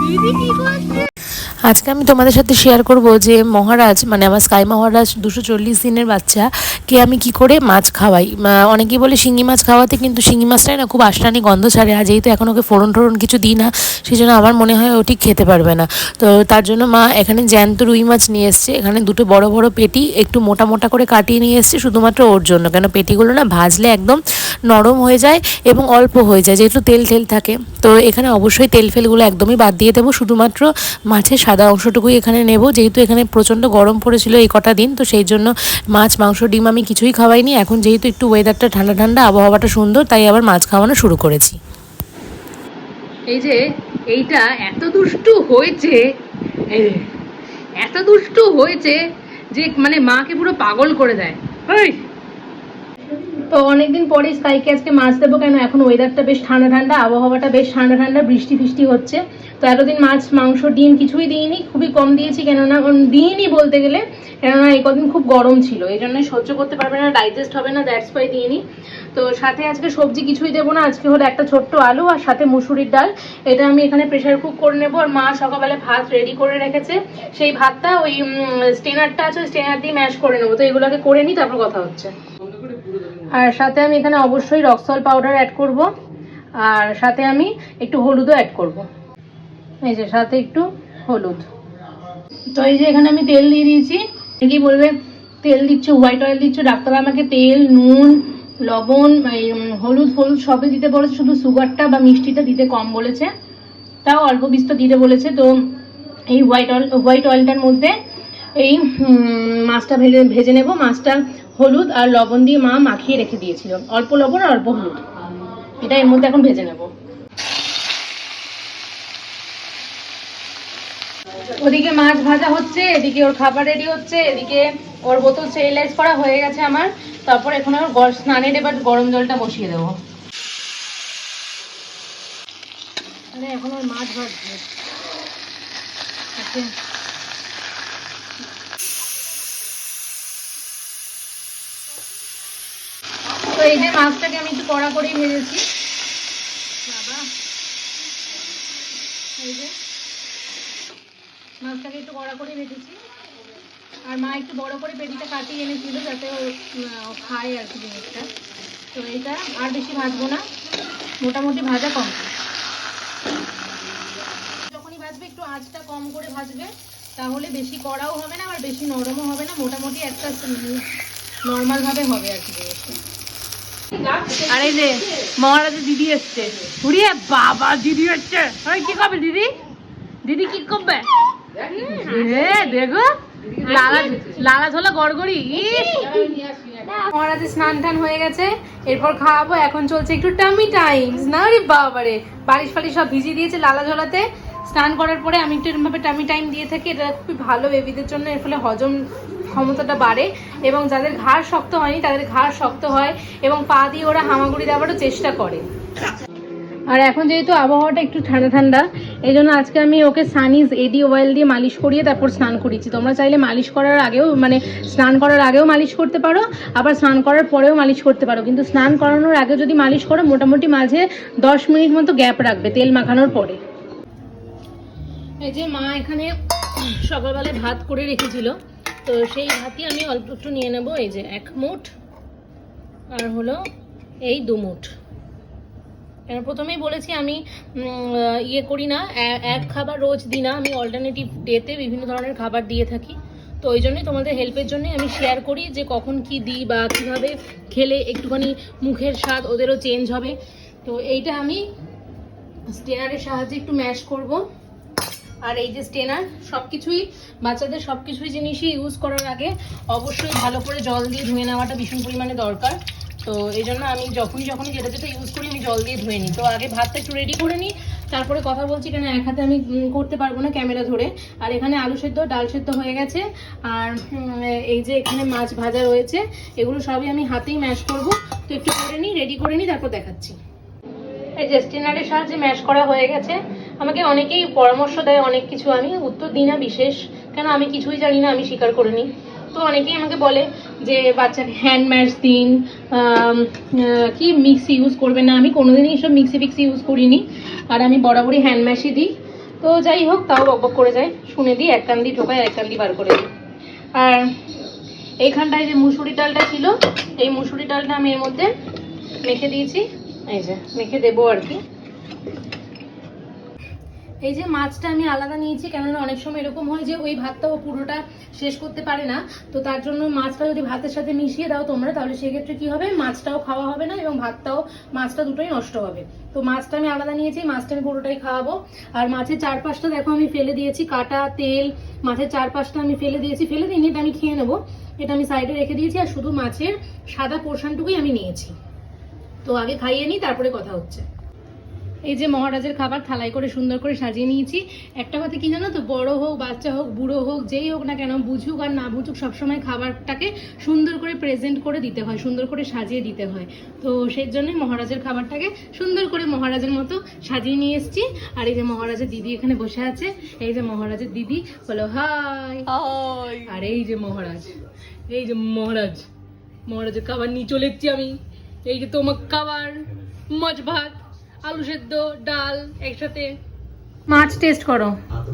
দিদি কি করছে? আজকে আমি তোমাদের সাথে শেয়ার করব যে মহারাজ মানে আমার স্কাই মহারাজ দুশো চল্লিশ দিনের বাচ্চা, কে আমি কি করে মাছ খাওয়াই? অনেকেই বলে শিঙি মাছ খাওয়াতে কিন্তু শিঙি মাছটাই না খুব আষ্টানি গন্ধ ছাড়ে, আর যেহেতু এখন ওকে ফোড়ন টোড়ন কিছু দিই না সেই জন্য আমার মনে হয় ও ঠিক খেতে পারবে না। তো তার জন্য মা এখানে জ্যান্ত রুই মাছ নিয়ে এসছে, এখানে দুটো বড় বড় পেটি একটু মোটা মোটা করে কাটিয়ে নিয়ে এসছে, শুধুমাত্র ওর জন্য, কেন পেটিগুলো না ভাজলে একদম নরম হয়ে যায় এবং অল্প হয়ে যায়, যেহেতু তেল তেল থাকে। তো এখানে অবশ্যই তেল ফেলগুলো একদমই বাদ দিয়ে দেবো, শুধুমাত্র মাছের সাদা অংশটুকুই এখানে নেব। যেহেতু এখানে প্রচণ্ড গরম পড়েছিল এই কটা দিন, তো সেই জন্য মাছ, মাংস, ডিম আমি কিছুই খাওয়াইনি। এখন যেহেতু একটু ওয়েদারটা ঠান্ডা ঠান্ডা, আবহাওয়াটা সুন্দর, তাই আবার মাছ খাওয়ানো শুরু করেছি। এই যে, এইটা এত দুষ্টু হয়েছে এত দুষ্টু হয়েছে যে মানে মাকে পুরো পাগল করে দেয়। এই। তো অনেকদিন পরে স্কাইকে আজকে মাছ দেবো, কেন এখন ওয়েদারটা বেশ ঠান্ডা ঠান্ডা, আবহাওয়াটা বেশ ঠান্ডা ঠান্ডা, বৃষ্টি ফিষ্টি হচ্ছে। তো এতদিন মাছ, মাংস, ডিম কিছুই দিইনি, খুবই কম দিয়েছি, কেননা দিইনি বলতে গেলে, কেননা এই কদিন খুব গরম ছিল, এই জন্য সহ্য করতে পারবে না ডাইজেস্ট হবে না দ্যাটস ওয়াই দিইনি। তো সাথে আজকে সবজি কিছুই দেবো না, আজকে হলো একটা ছোট্ট আলু আর সাথে মুসুরির ডাল। এটা আমি এখানে প্রেশার কুক করে নেব, আর মা সকালবেলা ভাত রেডি করে রেখেছে। সেই ভাতটা ওই স্টেনারটা আছে স্টেনার দিয়ে ম্যাশ করে নেব। তো এগুলোকে করে নিই, তারপর কথা হচ্ছে। আর সাথে আমি এখানে অবশ্যই রক্সল পাউডার অ্যাড করব। আর সাথে আমি একটু হলুদও অ্যাড করব। এই যে, সাথে একটু হলুদ। তো এই যে এখানে আমি তেল দিয়ে দিয়েছি। কি বলবে? তেল দিচ্ছ হোয়াইট অয়েল দিচ্ছ ডাক্তার আমাকে তেল, নুন, লবণ হলুদ, ফলুদ সবই দিতে বলেছে, শুধু সুগারটা বা মিষ্টিটা দিতে কম বলেছে। তাও অল্প বিস্তর দিতে বলেছে। তো এই হোয়াইট অয়েল হোয়াইট অয়েলটার মধ্যে এই মাছটা ভেজে ভেজে নেব। মাছটা হলুদ আর লবণ দিয়ে মা মাখিয়ে রেখে দিয়েছিল। অল্প লবণ আর অল্প হলুদ। এটা এর মধ্যে এখন ভেজে নেব। ওদিকে মাছ ভাজা হচ্ছে, এদিকে ওর খাবার রেডি হচ্ছে, এদিকে ওর বোতল স্টেরিলাইজ করা হয়ে গেছে আমার। তারপর এখন ওর স্নানের এবার গরম জলটা বসিয়ে দেবো। মানে এখন ওর মাছ ভাজছে। তো এই যে মাছটাকে আমি একটু কড়া করেই ভেজেছি। মাছটাকে একটু কড়া করে ভেজেছি। আর মা একটু বড় করে পেটিটা কাটিয়ে এনেছিল যাতে ও খায় আর কি জিনিসটা। তো এটা আর বেশি ভাজবো না, মোটামুটি ভাজা কম যখনই ভাজবে, একটু আঁচটা কম করে ভাজবে, তাহলে বেশি কড়াও হবে না আর বেশি নরমও হবে না, মোটামুটি একটা নর্মাল ভাবে হবে আর কি জিনিসটা। আর এই যে মহারাজের দিদি এসছে। উড়িয়ে বাবা, দিদি ওই কি দিদি? দিদি কি করবে? দেখো। লালা ঝোলা গড়গড়ি। স্নান টান হয়ে গেছে। এরপর খাওয়াবো। এখন চলছে একটু টামি টাইমস না রে বাবারে। ফালিশ সব ভিজিয়ে দিয়েছে লালা ঝোলাতে। স্নান করার পরে আমি একটু এরকম ভাবে টামি টাইম দিয়ে থাকি, এটা খুবই ভালো বেবিদের জন্য, এর ফলে হজম ক্ষমতাটা বাড়ে এবং যাদের ঘাড় শক্ত হয়নি, তাদের ঘাড় শক্ত হয় এবং পা দিয়ে ওরা হামাগুড়ি দেওয়ারও চেষ্টা করে। আর এখন যেহেতু আবহাওয়াটা একটু ঠান্ডা ঠান্ডা, এই জন্য আজকে আমি ওকে সানিজ এডি অয়েল দিয়ে মালিশ করিয়ে তারপর স্নান করিয়েছি। তোমরা চাইলে মালিশ করার আগেও মানে স্নান করার আগেও মালিশ করতে পারো, আবার স্নান করার পরেও মালিশ করতে পারো। কিন্তু স্নান করানোর আগে যদি মালিশ করো, মোটামুটি মাঝে দশ মিনিট মতো গ্যাপ রাখবে তেল মাখানোর পরে। এই যে মা এখানে সকালবেলায় ভাত করে রেখেছিল, তো সেই ভাতই আমি অল্প একটু নিয়ে নেব। এই যে এক মুঠ, আর হলো এই দু মুঠ। কেন প্রথমেই বলেছি আমি ইয়ে করি না এক খাবার রোজ দিই না। আমি অল্টারনেটিভ ডেতে বিভিন্ন ধরনের খাবার দিয়ে থাকি। তো ওই জন্যই তোমাদের হেল্পের জন্যই আমি শেয়ার করি যে কখন কি দিই বা কীভাবে খেলে একটুখানি মুখের স্বাদ ওদেরও চেঞ্জ হবে। তো এইটা আমি স্টেনারের সাহায্যে একটু ম্যাশ করব। আর এই যে স্টেনার সব কিছুই বাচ্চাদের সব কিছুই জিনিসই ইউজ করার আগে অবশ্যই ভালো করে জল দিয়ে ধুয়ে নেওয়াটা ভীষণ পরিমাণে দরকার। তো এই জন্য আমি যখনই যখনই যেটা যেটা ইউজ করি, আমি জল দিয়ে ধুয়ে নিই। তো আগে ভাতটা একটু রেডি করে নিই, তারপরে কথা বলছি কেন এক হাতে আমি করতে পারব না ক্যামেরা ধরে। আর এখানে আলু সেদ্ধ, ডাল সেদ্ধ হয়ে গেছে। আর এই যে এখানে মাছ ভাজা রয়েছে, এগুলো সবই আমি হাতেই ম্যাশ করব। তো একটু করে নিই রেডি করে নিই, তারপর দেখাচ্ছি। এই যে স্টেনারের সাহায্যে ম্যাশ করা হয়ে গেছে। আমাকে অনেকেই পরামর্শ দেয়, অনেক কিছু আমি উত্তর দিই না বিশেষ। কেন আমি কিছুই জানি না, আমি স্বীকার করে নিই। তো অনেকেই আমাকে বলে যে বাচ্চাকে হ্যান্ড ম্যাশ দিন কি মিক্সি ইউজ করবে না? আমি কোনোদিনই এসব মিক্সি ফিক্সি ইউজ করিনি। আর আমি বরাবরই হ্যান্ড ম্যাশই দিই। তো যাই হোক, তাও বকবক করে যায়। শুনে দিই, এক কান দিয়ে ঢোকায় এক কান বার করে দিই। আর এইখানটায় যে মুসুরি ডালটা ছিল, এই মুসুরি ডালটা আমি এর মধ্যে মেখে দিয়েছি। এই যে দেবো আর কি। এই যে মাছটা আমি আলাদা নিয়েছি, কেননা অনেক সময় এরকম হয় যে ওই ভাতটাও পুরোটা শেষ করতে পারে না। তো তার জন্য মাছটা যদি ভাতের সাথে মিশিয়ে দাও তোমরা, তাহলে সেক্ষেত্রে কি হবে? মাছটাও খাওয়া হবে না এবং ভাতটাও, মাছটা দুটোই নষ্ট হবে। তো মাছটা আমি আলাদা নিয়েছি, মাছটা আমি পুরোটাই খাওয়াবো। আর মাছের চারপাশটা দেখো আমি ফেলে দিয়েছি, কাটা, তেল, মাছের চারপাশটা আমি ফেলে দিয়েছি। ফেলে দিইনি এটা আমি খেয়ে নেব। এটা আমি সাইডে রেখে দিয়েছি আর শুধু মাছের সাদা পোর্শনটুকুই আমি নিয়েছি। তো আগে খাইয়ে নিই তারপরে কথা হচ্ছে। এই যে মহারাজের খাবার থালায় করে সুন্দর করে সাজিয়ে নিয়েছি। একটা কথা কি জানো তো? বড় হোক বাচ্চা হোক বুড়ো হোক যেই হোক না কেন বুঝুক আর না বুঝুক সবসময় খাবারটাকে সুন্দর করে প্রেজেন্ট করে দিতে হয় সুন্দর করে সাজিয়ে দিতে হয়। তো সেই জন্যই মহারাজের খাবারটাকে সুন্দর করে মহারাজের মতো সাজিয়ে নিয়ে এসেছি। আর এই যে মহারাজের দিদি এখানে বসে আছে। এই যে মহারাজের দিদি বলো হাই। আর এই যে মহারাজ এই যে মহারাজ মহারাজের খাবার নিয়ে চলে এসেছি আমি। এই যে তোমার খাবার মাছ ভাত আলু সেদ্ধ ডাল একসাথে। মাছ টেস্ট করো।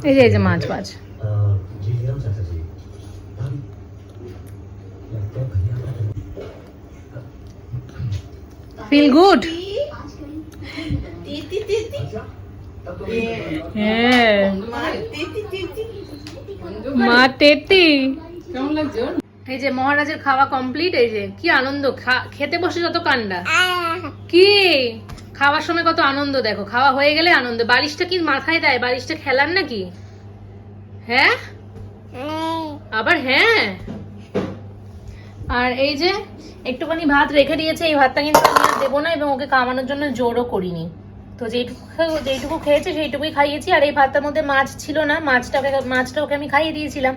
এই যে এই যে মাছ ভাজ ফিল গুড মা তেতি। কেমন লাগছে এই যে মহারাজের খাওয়া কমপ্লিট এই যে কি আনন্দ খেতে বসে যত কান্ডা কি? খাওয়ার সময় কত আনন্দ, দেখো, খাওয়া হয়ে গেলে আনন্দ। বালিশটা কি মাথায় দেয়? বালিশটা খেলার নাকি? হ্যাঁ? আবার হ্যাঁ? আর এই যে একটুখানি ভাত রেখে দিয়েছে, এই ভাতটা কিন্তু আমি আর দেবো না এবং ওকে কামানোর জন্য জোরও করিনি। তো যেইটুকু যেইটুকু খেয়েছে সেইটুকুই খাইয়েছি, আর এই ভাতটার মধ্যে মাছ ছিল না মাছটা ওকে মাছটা ওকে আমি খাইয়ে দিয়েছিলাম।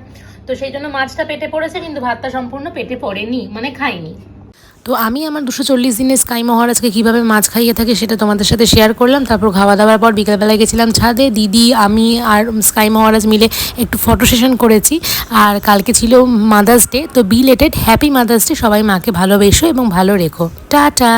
তো সেই জন্য মাছটা পেটে পড়েছে, কিন্তু ভাতটা সম্পূর্ণ পেটে পড়েনি মানে খাইনি। তো আমি আমার দুশো চল্লিশ দিনে স্কাই মহারাজকে কীভাবে মাছ খাইয়ে থাকি সেটা তোমাদের সাথে শেয়ার করলাম, তারপর খাওয়া দাওয়ার পর বিকালবেলায় গেছিলাম ছাদে, দিদি, আমি আর স্কাই মহারাজ মিলে একটু ফটো সেশন করেছি, আর কালকে ছিল মাদার্স ডে তো বিলেটেড হ্যাপি মাদার্স ডে সবাই মাকে ভালোবেসো এবং ভালো রেখো। টাটা!